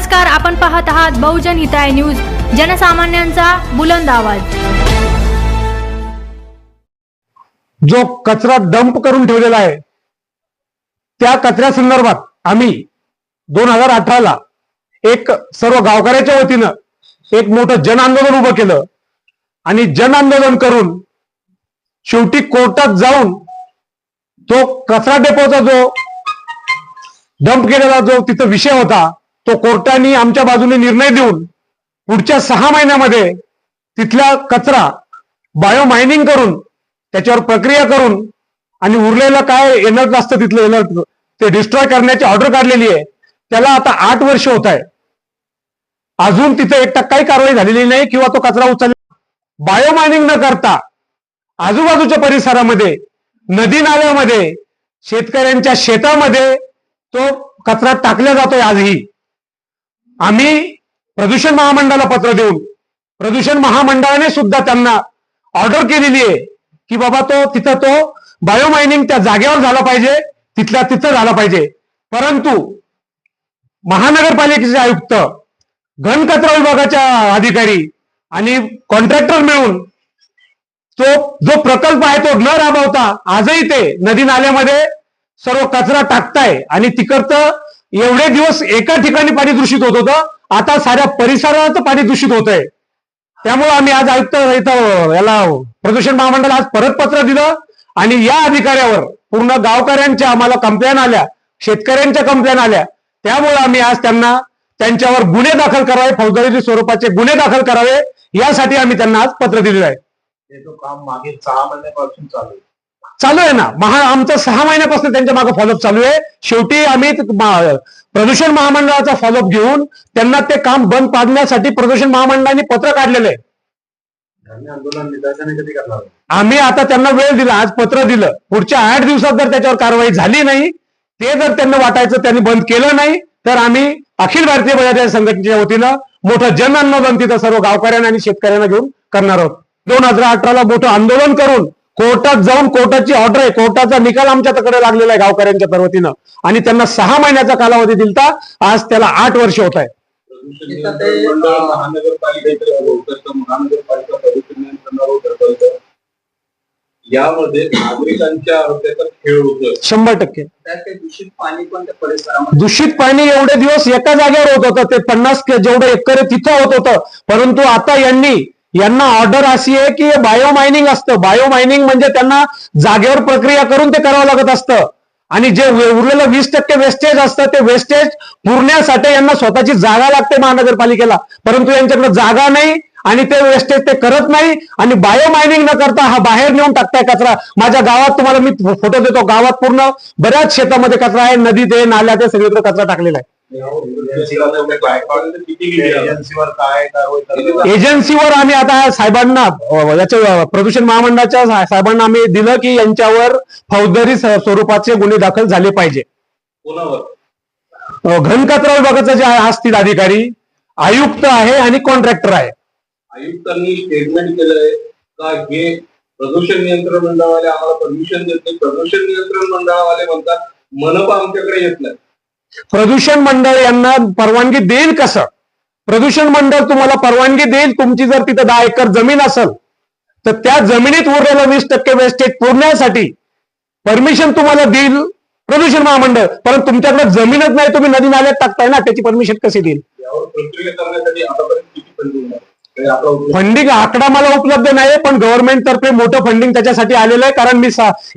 नमस्कार आपण पाहत आहात बहुजन हिताय न्यूज जनसामान्यांचा बुलंद आवाज. जो कचरा डंप करून ठेवलेला आहे त्या कचऱ्या संदर्भात आम्ही दोन हजार अठराला एक सर्व गावकऱ्याच्या वतीनं एक मोठं जन आंदोलन उभं केलं आणि जन आंदोलन करून शेवटी कोर्टात जाऊन तो कचरा डेपोचा जो डंप केलेला जो तिथं विषय होता तो कोर्टाने आमच्या बाजूने निर्णय देऊन पुढच्या सहा महिन्यामध्ये तिथला कचरा बायो मायनिंग करून त्याच्यावर प्रक्रिया करून आणि उरलेलं काय एनर्ट असतं तिथलं एनर्ट ते डिस्ट्रॉय करण्याची ऑर्डर काढलेली आहे. त्याला आता आठ वर्ष होत आहे. अजून तिथे एक टक्काही कारवाई झालेली नाही किंवा तो कचरा उचल बायो मायनिंग न करता आजूबाजूच्या परिसरामध्ये नदी नाल्यामध्ये शेतकऱ्यांच्या शेतामध्ये तो कचरा टाकला जातोय आजही. आम्ही प्रदूषण महामंडळाला पत्र देऊन प्रदूषण महामंडळाने सुद्धा त्यांना ऑर्डर केलेली आहे की बाबा तो तिथं तो बायोमायनिंग त्या जागेवर झाला पाहिजे तिथल्या तिथं झाला पाहिजे. परंतु महानगरपालिकेचे आयुक्त घनकचरा विभागाच्या अधिकारी आणि कॉन्ट्रॅक्टर मिळून तो जो प्रकल्प आहे तो न राबवता आजही ते नदी नाल्यामध्ये सर्व कचरा टाकताय आणि तिकडचं एवढे दिवस एका ठिकाणी पाणी दूषित होत होतं. आता साऱ्या परिसरात पाणी दूषित होत आहे त्यामुळे आम्ही आज आयुक्त इथं याला प्रदूषण महामंडळ आज परत पत्र दिलं. आणि या अधिकाऱ्यावर पूर्ण गावकऱ्यांच्या आम्हाला कंप्लेन आल्या. शेतकऱ्यांच्या कंप्लेन आल्या. त्यामुळे आम्ही आज त्यांना त्यांच्यावर गुन्हे दाखल करावे फौजदारी स्वरूपाचे गुन्हे दाखल करावे यासाठी आम्ही त्यांना आज पत्र दिलेलं आहे. तो काम मागील सहा महिन्यापासून चालू आहे. चालू आहे ना. महा आमचं सहा महिन्यापासून त्यांच्या मागे फॉलोअप चालू आहे. शेवटी आम्ही प्रदूषण महामंडळाचा फॉलोअप घेऊन त्यांना ते काम बंद पाडण्यासाठी प्रदूषण महामंडळाने पत्र काढलेलं. आहे आम्ही आता त्यांना वेळ दिला आज पत्र दिलं. पुढच्या आठ दिवसात जर त्याच्यावर कारवाई झाली नाही ते जर त्यांना वाटायचं त्यांनी बंद केलं नाही तर आम्ही अखिल भारतीय बजाज संघटनेच्या वतीनं मोठं जन आंदोलन तिथं सर्व गावकऱ्यांना आणि शेतकऱ्यांना घेऊन करणार आहोत. दोन हजार अठराला मोठं आंदोलन करून कोर्टात जाऊन कोर्टाची ऑर्डर आहे. कोर्टाचा निकाल आमच्याकडे लागलेला आहे गावकऱ्यांच्या तर वतीनं आणि त्यांना सहा महिन्याचा कालावधी दिलता. आज त्याला आठ वर्ष होत आहे होतं यामध्ये नागरिकांच्या आरोग्याचा खेळ होतोय. शंभर टक्के. दूषित पाणी दूषित पाणी एवढे दिवस एका जागेवर होत होतं. ते पन्नास के- जेवढं एकर आहे तिथं होत होतं. परंतु आता यांनी यांना ऑर्डर अशी आहे की बायो मायनिंग असतं. बायो मायनिंग म्हणजे त्यांना जागेवर प्रक्रिया करून ते करावं लागत असतं. आणि जे उरलेलं वीस टक्के वेस्टेज असतं ते वेस्टेज पुरण्यासाठी यांना स्वतःची जागा लागते महानगरपालिकेला. परंतु यांच्याकडे जागा नाही आणि ते वेस्टेज ते करत नाही आणि बायो मायनिंग न करता हा बाहेर नेऊन टाकताय कचरा. माझ्या गावात तुम्हाला मी फोटो देतो. गावात पूर्ण बऱ्याच शेतामध्ये कचरा आहे. नदीत आहे नाल्यात आहे सगळीकडे कचरा टाकलेला आहे. एजन्सीवर आम्ही आता साहेबांना याच्या प्रदूषण महामंडळाच्या साहेबांना आम्ही दिलं की यांच्यावर फौजदारी स्वरूपाचे गुन्हे दाखल झाले पाहिजे. घनकचरा विभागाचे जे आहे- असतील अधिकारी आयुक्त आहे आणि कॉन्ट्रॅक्टर आहे. आयुक्तांनी स्टेटमेंट केलंय का हे प्रदूषण नियंत्रण मंडळावाले आम्हाला परमिशन देत नाही. प्रदूषण नियंत्रण मंडळावाले म्हणतात मनपा आमच्याकडे येत नाही. प्रदूषण मंडळ यांना परवानगी देईल कसं? प्रदूषण मंडळ तुम्हाला परवानगी देईल तुमची जर तिथं दहा एकर जमीन असेल तर त्या जमिनीत उरलेलं वीस टक्के वेस्टेज पुरण्यासाठी परमिशन तुम्हाला देईल प्रदूषण महामंडळ. परंतु तुमच्याकडे जमीनच नाही तुम्ही नदी नाल्यात टाकताय ना त्याची परमिशन कशी देईल? फंडिंग आकडा मला उपलब्ध नाही पण गव्हर्नमेंट तर्फे मोठं फंडिंग त्याच्यासाठी आलेलं आहे. कारण मी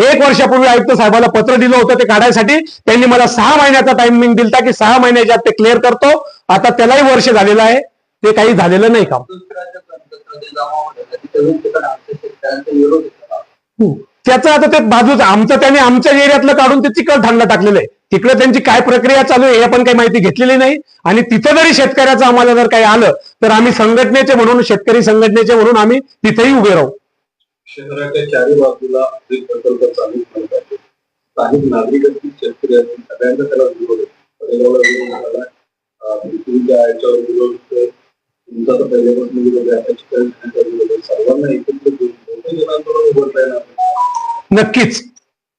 एक वर्षापूर्वी आयुक्त साहेबाला पत्र दिलं होतं ते काढायसाठी. त्यांनी मला सहा महिन्याचा टायमिंग दिलता की सहा महिन्याच्या आत ते क्लिअर करतो. आता त्यालाही वर्ष झालेलं आहे. ते काही झालेलं नाही काम. त्याचं आता ते बाजूच आमचं त्याने आमच्या एरियातलं काढून ते चिकल थांडला टाकलेलं आहे. तिकडे त्यांची काय प्रक्रिया चालू आहे हे पण काही माहिती घेतलेली नाही. आणि तिथं जरी शेतकऱ्याचं आम्हाला जर काही आलं तर आम्ही संघटनेचे म्हणून शेतकरी संघटनेचे म्हणून आम्ही तिथेही उभे राहू. शहराच्या चारी बाजूला प्रकल्प चालू स्थानिक नागरिक सगळ्यांचा त्याला विरोध आहे. तुमच्या याच्यावर विरोध. तुमचा तर पहिल्यापासून विरोध सर्वांना एकत्र घेऊन उभं नक्कीच.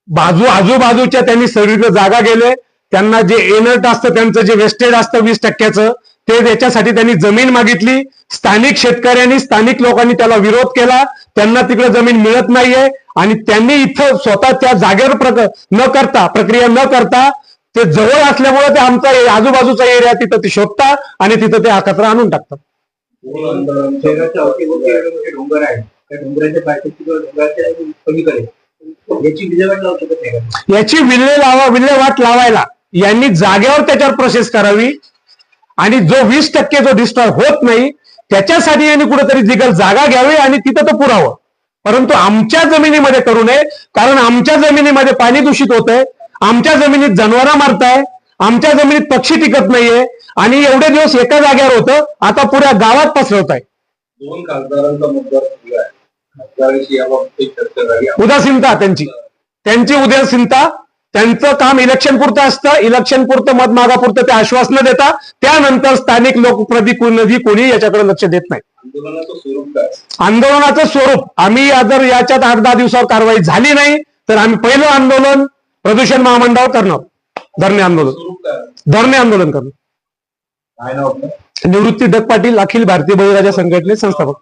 बाजू आजूबाजूच्या त्यांनी सगळीकडे जागा गेले. त्यांना जे एनर्ट असतं त्यांचं जे वेस्टेज असतं वीस टक्क्याचं ते त्याच्यासाठी त्यांनी जमीन मागितली. स्थानिक शेतकऱ्यांनी स्थानिक लोकांनी त्याला विरोध केला. त्यांना तिकडे जमीन मिळत नाहीये. आणि त्यांनी इथं स्वतः त्या जागेवर प्रक न करता प्रक्रिया न करता ते जवळ असल्यामुळे ते आमचा आजूबाजूचा एरिया तिथं ते शोधतात आणि तिथं ते हा कचरा आणून टाकतात. डोंगर आहे त्या डोंगराच्या याची विल्हेवाट लावू शकत नाही का? याची विल्हे लावा विल्हेवाट लावायला. यांनी जागेवर त्याच्यावर प्रोसेस करावी. आणि जो वीस टक्के जो डिस्ट्रॉय होत नाही त्याच्यासाठी यांनी कुठेतरी जिगल जागा घ्यावी आणि तिथं तो पुरावं. परंतु आमच्या जमिनीमध्ये करू नये कारण आमच्या जमिनीमध्ये पाणी दूषित होत आहे आमच्या जमिनीत जनावरं मारताय. आमच्या जमिनीत पक्षी टिकत नाहीये. आणि एवढे दिवस एका जागेवर होतं आता पुऱ्या गावात पसरवत आहे दोन खासदारांचा मतदारसंघ आहे. उदासीनता त्यांची. त्यांची उदासीनता त्यांचं काम इलेक्शन पुरतं असतं. इलेक्शन पुरतं मत मागापुरतं ते आश्वासनं देतात. त्यानंतर स्थानिक लोकप्रतिनिधी कोणी याच्याकडे लक्ष देत नाही. आंदोलनाचं स्वरूप आम्ही जर याच्यात आठ दहा दिवसावर कारवाई झाली नाही तर आम्ही पहिलं आंदोलन प्रदूषण महामंडळावर करणार. धरणे आंदोलन. धरणे आंदोलन करणार. निवृत्ती दत्त पाटील अखिल भारतीय बळीराजा संघटने संस्थापक.